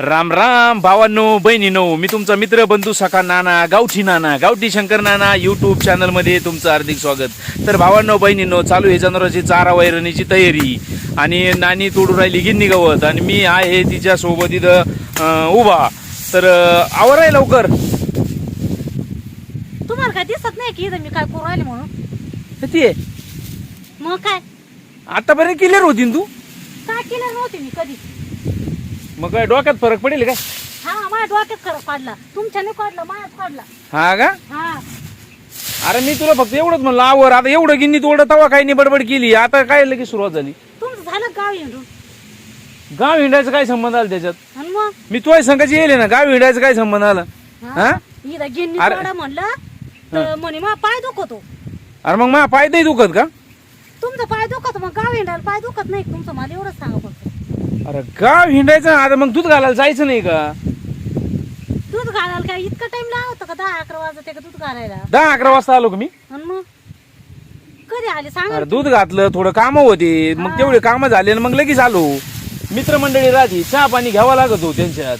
राम राम भावांनो बहिणीनो मी तुमचा मित्र बंधू सखा नाना गावठी नाना गावठी शंकर नाना युट्यूब चॅनलमध्ये तुमचं हार्दिक स्वागत. तर भावांनो बहिणीनो चालू आहे जनावरांची चारा वैरणीची तयारी. आणि नानी तोडू राहिली गिन्नी गवत. आणि मी आहे तिच्या सोबत इथं उभा. तर आवर आहे लवकर. तुम्हाला काय दिसत नाही की इथं मी काय करू राहिले म्हणून? किती आहे. मग काय? आतापर्यंत क्लिअर होती तू? काय केलं नव्हते मी कधी? मग काय डोक्यात फरक पडेल का? हा माझ्या डोक्यात खरं पाडला. तुमच्याने काढला काढला. हा का? हा. अरे मी तुला फक्त एवढंच म्हणलं आवर आता एवढं गिन्नी तोडत तवा काही नाही बडबड केली. आता काय लगेच सुरुवात झाली? तुमचं झालं गाव हिंडायचा काय संबंध आला त्याच्यात? आणि मग? मी तुझ्या संघाची येईल ना? गाव हिंडायचा काय संबंध आला? हा? इथं गिन्नी अरे- म्हणलं तर म्हणे मग पाय दुखतो. अरे मग माझा पाय नाही दुखत का? तुमचं पाय दुखत मग गाव येणार पाय दुखत नाही का तुमचं? मला एवढंच सांगा फक्त. अरे गाव हिंडायचं आता मग दूध घालायला जायचं नाही का? दूध घालायला काय? इतकं टाइम लागतो का? दहा अकरा वाजता का दूध घालायला? दहा अकरा वाजता आलो का मी? आणि मग? कधी आले? सांगा अरे दूध घातलं थोडं काम होते. मग तेवढे काम झाले आणि मग लगेच आलो. मित्रमंडळी राहते चहा पाणी घ्यावा लागत हो त्यांच्यात.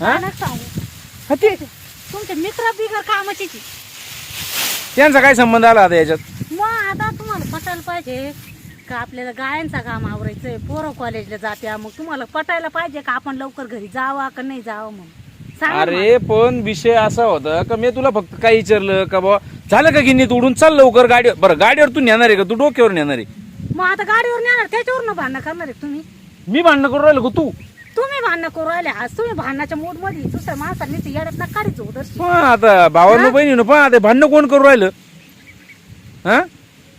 हा? काय नका सांगू हा ते तुमचे मित्र बिगर कामाची त्यांचा काय संबंध आला आता याच्यात? मग आता तुम्हाला पटायला पाहिजे. का आपल्याला गायांचा काम आवरायचंय? पोरं कॉलेजला जात्या मग तुम्हाला पटायला पाहिजे का आपण लवकर घरी जावा का नाही जावं म्हणून? सांगा अरे पण विषय असा होता का मी तुला फक्त काय विचारलं का बा झालं का गिन्नी तोडून चाल लवकर गाडी बरं गाडीवर तू नेणार आहे का? तू डोक्यावर नेणार आहे. मग आता गाडीवर नेणार त्याच्यावर भांडणं करणार आहे तुम्ही. मी भांडणं करून राहिलो का तू? तुम्ही भांडणं करू राहिले. आज तुम्ही भांडणाच्या मूडमध्ये दुसऱ्या माणसांनी ते येड्यात ना काढायचं होतं पण आता भावानं बहिणीनं पण आता भांडणं कोण करू राहिलं? हा?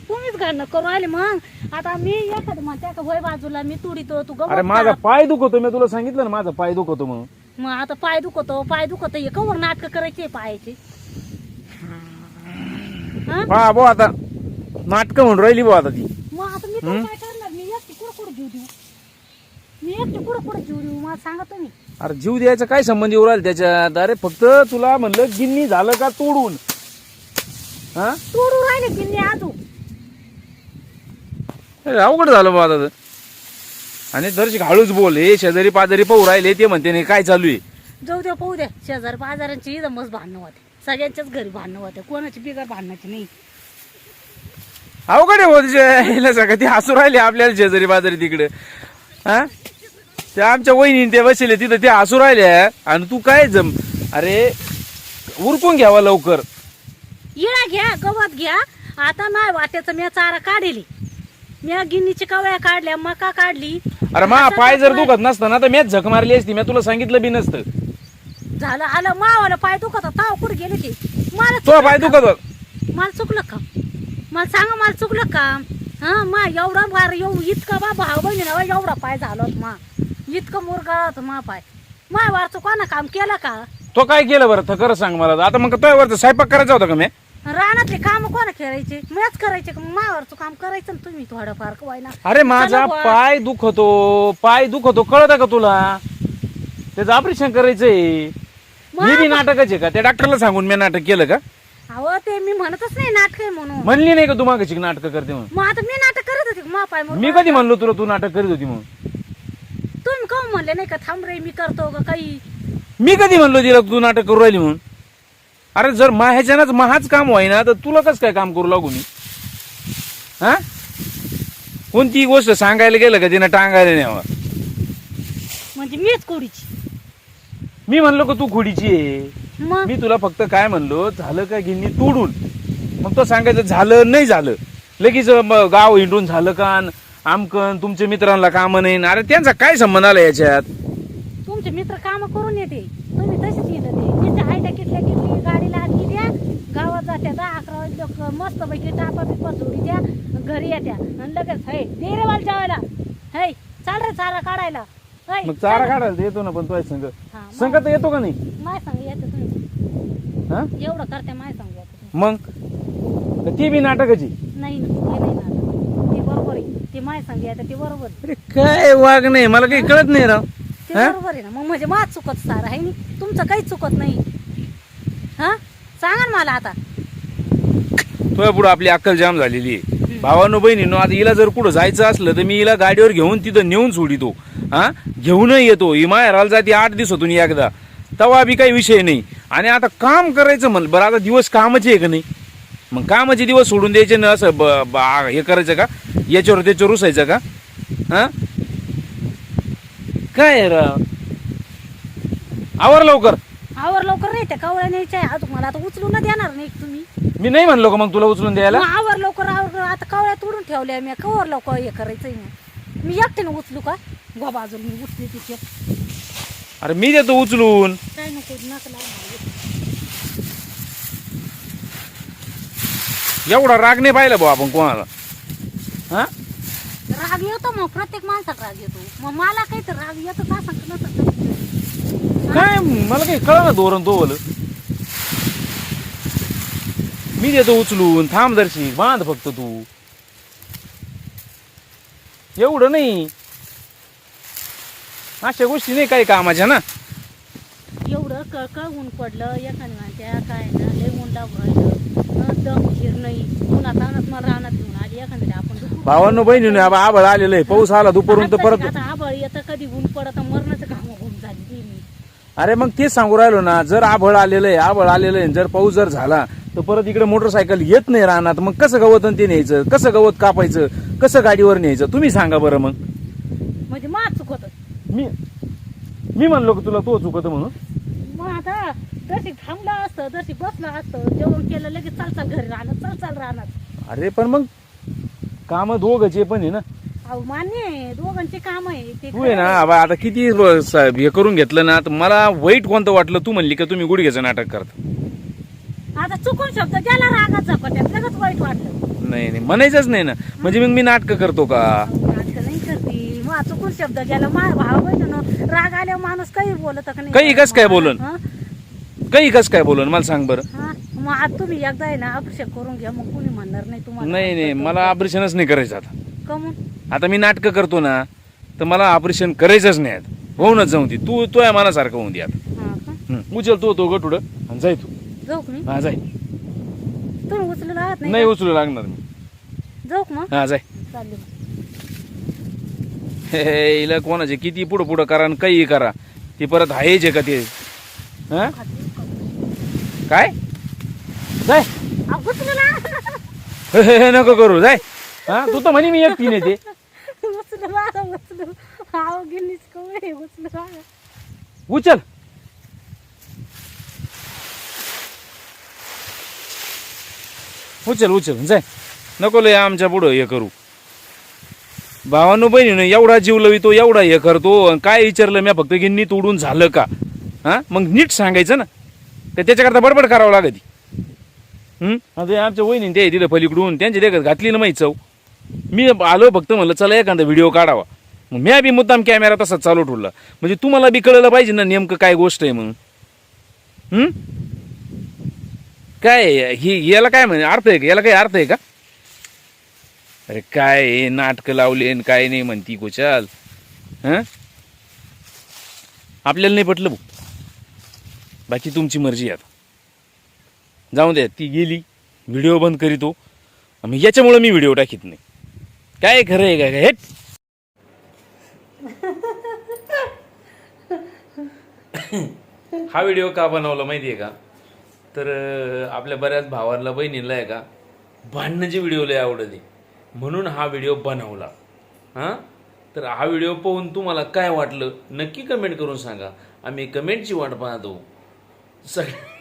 तुम्हीच भांडणं करू राहिले मग. आता मी एखादं म्हणते का होय बाजूला मी तुडीतो तू अरे माझा पाय दुखतो मी तुला सांगितलं ना माझा पाय दुखतो म्हणून. मग आता पाय दुखतो पाय दुखतो हे कवर नाटक करायचे पायाचे. हा? भाऊ आता नाटकं म्हणून राहिली भाऊ आता ती. मग आता मी तर काय करणार? मी एकटी कुठं कुठं जीव देऊ? मी एकटी कुठं कुठं जीव देऊ? मला सांगा तुम्ही. अरे जीव द्यायचा काय संबंध येऊ राहिला त्याच्यात? अरे फक्त तुला म्हणलं गिन्नी झालं का तोडून? हा? तोडू राहिले की मी आजू अवघड झालं बा आता. आणि दर्शक हळूच बोल हे शेजारी पाजारी पाहू राहिले ते म्हणते नाही काय चालू आहे? जाऊ द्या पाहू द्या. शेजार बाजारांची इथं मस्त भांडणं होते. सगळ्यांच्याच घरी भांडणं होते. कोणाची बिगर भांडणाची नाही. अवघड आहे भाऊ तिच्या हिला सगळं ती हसू राहिले आपल्याला शेजारी पाजारी तिकडे. हा? त्या आमच्या वहिनी ते बसले तिथं ते हसू राहिल्या आणि तू काय जम अरे उरकून घ्यावा लवकर. इळा घ्या गवत घ्या. आता नाही वाट्याचं मी चारा काढली. मी गिन्नीची कवळ्या काढल्या मका काढली. अरे मा पाय जर दुखत नसतं ना तर मीच झक मारली असती. मी तुला सांगितलं बी नसतं. झालं आलं मावाला पाय दुखत होता, ताव कुठे गेले ते? मला तो पाय चुकलं दुखत होता. मला चुकलं का? मला सांगा मला चुकलं का? हा मा एवढा भार एवढं इतका बा भाव बहिणी ना एवढा पाय झाला होता मा. इतकं मुरगा होता मा पाय. माय वार चुकाना काम केलं का? तो काय केलं बरं? तर खरं सांग मला. आता मग तो वरचा स्वयंपाक करायचा होता का मी? रानातले काम कोणा करायचे? मीच करायचे का? मायावरचं काम करायचं ना तुम्ही थोडंफार व्हायला अरे माझा चला बुवा. पाय दुखतो पाय दुखतो कळत का तुला? त्याचं ऑपरेशन करायचंय. मी बी नाटकच आहे का? त्या डॉक्टरला सांगून मी नाटक केलं का? अहो ते मी म्हणतच नाही नाटक आहे म्हणून. म्हणली नाही का तू मागाची नाटक करते म्हणून? मग आता मी नाटक करत होते मा पाय मी कधी म्हणलो तुला तू नाटक करीत होती म्हणून? तुम्ही काहून म्हणले नाही का थांब रे मी करतो का काही? मी कधी म्हणलो तिला तू नाटक करू राहिली म्हणून? अरे जर ह्याच्यानंच महाच काम होईना तर तुला कसं काय काम करू लागू मी? हा? कोणती गोष्ट सांगायला गेलं का तिनं टांगायला न्यावा? म्हणजे मीच कोडीची मी म्हणलो का तू खुडीची आहे? मग? मी तुला फक्त काय म्हणलो झालं का गिन्नी तोडून? मग तो सांगायचं झालं नाही झालं. लगेच गाव हिंडून झालं का न आमकन तुमच्या मित्रांना काम नाही. अरे त्यांचा काय संबंध आला याच्यात? तुमचे मित्र काम करून येते. तुम्ही तसेच येत ते. तिच्या हायटा किटल्या किटली गाडीला हात द्या गावात जात्या दहा अकरा वाजले मस्त पैकी टापा बिपा सोडी द्या घरी येत्या. आणि लगेच है दे रे वाल जेवायला. है चाल रे चारा काढायला. है, मग चारा चाल. काढायला तर येतो ना पण तो संघ हा, मग संघ तर येतो का नाही? माय सांग येते तुम्ही. हा? एवढं करते माय सांग येते मग? तर ती बी नाटकाची. नाही ना ते नाही ना ते बरोबर आहे. ते माय सांग येते ते बरोबर आहे. अरे काय वाग नाही मला काही कळत नाही राव. ते हा? बरोबर आहे ना. मग म्हणजे माझ चुकत सारं आहे. नी तुमचं काहीच चुकत नाही. हा? सांगा ना मला आता. तुझ्या पुढे आपली अक्कल जाम झालेली आहे. भावानो बहिणीनो आता हिला जर कुठं जायचं असलं तर मी हिला गाडीवर घेऊन तिथं नेऊन सोडितो हा? घेऊन येतो. ही माहेराला जाते आठ दिवसातून एकदा. तेव्हा बी काही विषय नाही. आणि आता काम करायचं म्हणलं बरं आता दिवस कामाचे आहे का नाही? मग कामाचे दिवस सोडून द्यायचे ना असं ब- ब- हे करायचं का? याच्यावर त्याच्यावर रुसायचं का? हा? काय राव आवर लवकर. आवर लवकर नाही त्या कवळ्या न्यायच्या आहे आता मला आता उचलून देणार नाही तुम्ही. मी नाही म्हणलो का मग तुला उचलून द्यायला? मग आवर लवकर आवर आता कवळ्या तोडून ठेवल्या मी. कवर लवकर हे करायचंय मी मी एकटीने उचलू का? बाबा अजून मी उचली तिथे. अरे मी देतो उचलून. काय नको नकला एवढा राग नाही पाहिला भाऊ आपण कोणाला. हा? राग येतो मग प्रत्येक माणसात राग येतो. मग मला काही तर राग येतच असं नसतं काय मला काही कळा ना धोरण तो बोल मी देतो उचलून थांब दर्शी बांध फक्त तू. एवढं नाही. अशा गोष्टी नाही काही कामाच्या ना? एवढं कळकळ ऊन पडलं एखाद्या त्या काय ना लय ऊन लागलं दम हिर नाही. उन्हात आणत मला रानात भावांनो बहिणीने आबळ आलेलं आहे. पाऊस आला दुपारून तर परत आता आबळ येतं कधी ऊन पडत मरणाचं काम होऊन झाली अरे मग तेच सांगू राहिलो ना जर आभळ आलेलं आहे आभळ आलेलं आहे जर पाऊस जर झाला तर परत इकडे मोटरसायकल येत नाही रानात. मग कसं गवत आणि ते न्यायचं? कसं गवत कापायचं? कसं गाडीवर न्यायचं? तुम्ही सांगा बरं मग. म्हणजे मा चुकत मी मी म्हणलो की तुला तो चुकत म्हणून. मग आता जशी थांबला असतं जशी बसला असतं जेवण केलं लगेच चाल चाल घरी राहणार चाल चाल राहणार अरे पण मग काम दोघचे पण आहे ना. अहो मान्य आहे. दोघांचे काम आहे. ते तू आहे ना आबा आता किती ब- हे करून घेतलं ना तर मला वाईट कोणतं वाटलं? तू म्हणली का तुम्ही गुडघ्याचं नाटक करता? आता चुकून शब्द झपट्यात लगेच वाईट वाटलं नाही नाही म्हणायचंच नाही ना. म्हणजे मग मी नाटकं करतो का? नाटकं नाही करती. मग चुकून शब्द गेला मा भाव राग आल्यावर माणूस काही बोलत का नाही? काही कस काय बोलन? हं? काही कस काय बोलून? मला सांग बरं. हं? मग आता तुम्ही एकदा आहे ना ऑपरेशन करून घ्या मग कोणी म्हणणार नाही तुम्हाला. नाही नाही मला ऑपरेशनच नाही करायचं आता. कमून आता मी नाटकं करतो ना तर मला ऑपरेशन करायचंच नाही आता. होऊनच जाऊ दे. तू तो आहे मनासारखं होऊन दे आता. हा का? उचल तो तो गटुड आणि जाय तू. जाऊ का मी? हा जाय. तुम्ही उचलून आहात नाही नाही उचलू लागणार मी? जाऊ का मग? हा जाय. चालले. मग. हे, हे, हिला कोणाचे किती पुढं पुढं करा आणि काही करा. ती परत आहे का ते? हा? काय? जाय. अहो. हे, हे, हे, नको करू जाय. हा तू तर म्हणे मी एकटी नाही ते. उचलून आ, उचलून आव गिन्नीच कवळे उचलून आ. उचल. उचल उचल जाय. नको लय आमच्या पुढं हे करू. भावानो बहिणीनं एवढा जीव लवितो एवढा हे करतो. अन काय विचारलं मी फक्त नीट उडून झालं का? हा? मग नीट सांगायचं ना. तर त्याच्याकरता बडबड करावं लागत हम्म आमच्या वहिनी ते तिथं पलीकडून. त्यांची देखत घातली ना माहीत चव. मी आलो फक्त म्हणलं चला एखादा व्हिडिओ काढावा. मग म्या बी मुद्दाम कॅमेरा तसाच चालू ठेवला. म्हणजे तुम्हाला बी कळलं पाहिजे ना नेमकं काय गोष्ट आहे मग काय हे ही याला काय म्हणजे अर्थ आहे का? याला काही अर्थ आहे का? अरे काय नाटकं लावले आणि काय नाही म्हणती कुशाल. हां? आपल्याला नाही पटलं भाऊ. बाकी तुमची मर्जी आता. जाऊ द्या ती गेली व्हिडिओ बंद करीतो. मग याच्यामुळं मी व्हिडिओ टाकीत नाही. काय खरं आहे काय हेट हा व्हिडिओ का बनवला माहिती आहे का? तर आपल्या बऱ्याच भावाला बहिणीला आहे का? भांडणाची व्हिडिओ लय आवडते म्हणून हा व्हिडिओ बनवला. हां? तर हा व्हिडिओ पाहून तुम्हाला काय वाटलं नक्की कमेंट करून सांगा. आम्ही कमेंटची वाट पाहतो. सगळ्या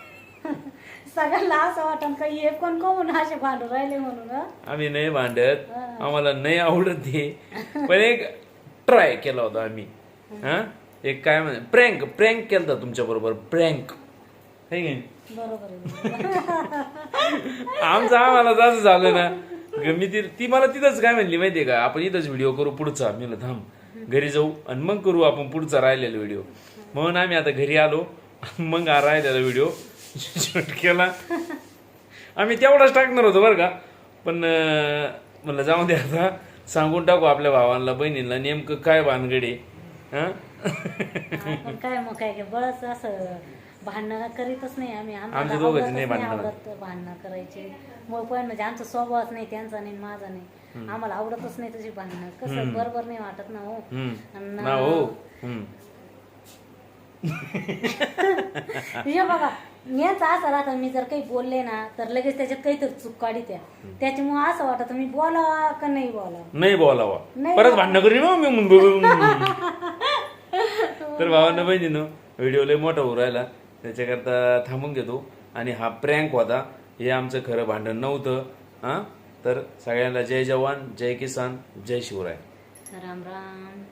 सगळ्यांना असं वाटन का? हे कोण कोण असे भांडू राहिले म्हणून हं? आम्ही नाही भांडत. आम्हाला नाही आवडत ते पण एक ट्राय केला होता आम्ही. हा. एक काय म्हणे प्रँक प्रँक केला होता तुमच्या बरोबर. प्रँक? बरोबर आहे आमचं आम्हाला असं झालं ना. ग मी ती ती मला तिथंच काय म्हणली माहितीये का? आपण इथंच व्हिडिओ करू पुढचा. मी म्हणलं, थांब. घरी जाऊ आणि मग करू आपण पुढचा राहिलेला व्हिडिओ म्हणून आम्ही आता घरी आलो. मग हा राहिलेला व्हिडिओ शूट केला. आम्ही तेवढाच टाकणार होतो बरं का. पण म्हणलं जाऊ दे आता. सांगून टाकू आपल्या भावांना बहिणींना नेमकं काय भानगडे हा? आपण काय मग काय बळच असं भांडणं करीतच नाही आम्ही. आम्हाला आमच्या दोघांची आवडतच नाही भांडणं. आवडत भांडणं करायचे. मग पण म्हणजे आमचा स्वभावच नाही त्यांचा नाही माझा नाही. आम्हाला आवडतच नाही तशी भांडणं. कसं बरोबर नाही वाटत ना हो. हम्म. ना हो. हम्म. हे बघा. याच असं राहतं मी जर काही बोलले ना तर लगेच त्याच्यात काहीतरी चूक काढीत्या त्याच्यामुळे असं वाटत मी बोलावा का नाही बोलावा नाही बोलावा. नाही परत भांडणं करीन हो मी म्हणून. तर भावांना बहिणीनं व्हिडिओ लय मोठा होऊ राहिला. त्याच्याकरता थांबून घेतो. आणि हा प्रँक होता. हे आमचं खरं भांडण नव्हतं हा. तर सगळ्यांना जय जवान जय किसान जय शिवराय. राम राम.